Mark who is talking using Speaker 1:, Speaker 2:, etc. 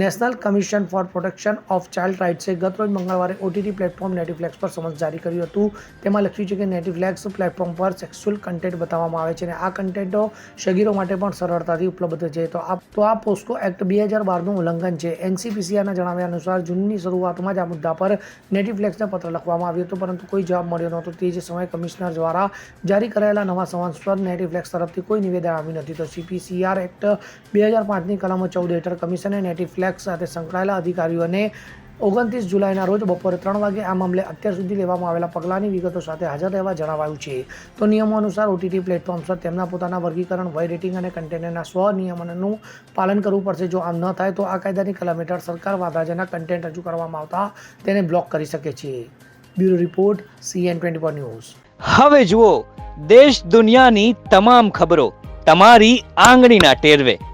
Speaker 1: National commission for protection of child રાઇટ્સે ગત રોજ મંગળવારે ઓટીટી પ્લેટફોર્મ નેટફ્લેક્સ પર સમન્સ જારી કર્યું હતું. તેમાં લખ્યું છે કે નેટિફ્લેક્સ પ્લેટફોર્મ પર સેક્સ્યુઅલ કન્ટેન્ટ બતાવવામાં આવે છે અને આ કન્ટેન્ટો શગીરો માટે પણ સરળતાથી ઉપલબ્ધ છે તો આ તો આ પોસ્કો એક્ટ બે હજાર બારનું ઉલ્લંઘન છે. એનસીપીસીઆરના જણાવ્યા અનુસાર જૂનની શરૂઆતમાં જ આ મુદ્દા પર નેટફ્લેક્સને પત્ર લખવામાં આવ્યો હતો, પરંતુ કોઈ જવાબ મળ્યો નહોતો. તે જ સમયે કમિશનર દ્વારા જારી કરાયેલા નવા સમન્સ પર નેટીફ્લેક્સ તરફથી કોઈ નિવેદન આવ્યું નથી. તો સીપીસીઆર એક્ટ બે હજાર પાંચની કલમ ચૌદ હેઠળ કમિશને નેટીફ્લેક્સ સાથે સંકળાયેલા અધિકારીઓને ઓગણત્રીસ જુલાઈના રોજ બપોરે ત્રણ વાગે આ મામલે અત્યાર સુધી લેવામાં આવેલા પગલાંની વિગતો સાથે હાજર રહેવા જણાવાયું છે. તો નિયમો અનુસાર ઓટીટી પ્લેટફોર્મ્સ પર તેમના પોતાના વર્ગીકરણ, વય રેટિંગ અને કન્ટેન્ટના સ્વ નિયમનનું પાલન કરવું પડશે. જો આમ ન થાય તો આ કાયદાની કલમ હેઠળ સરકાર વાદાજના કન્ટેન્ટ રજૂ કરવામાં આવતા તેને બ્લોક કરી શકે છે. Bureau report CN twenty four news.
Speaker 2: હવે જુઓ, દેશ દુનિયાની તમામ ખબરો તમારી આંગળીના ટેરવે.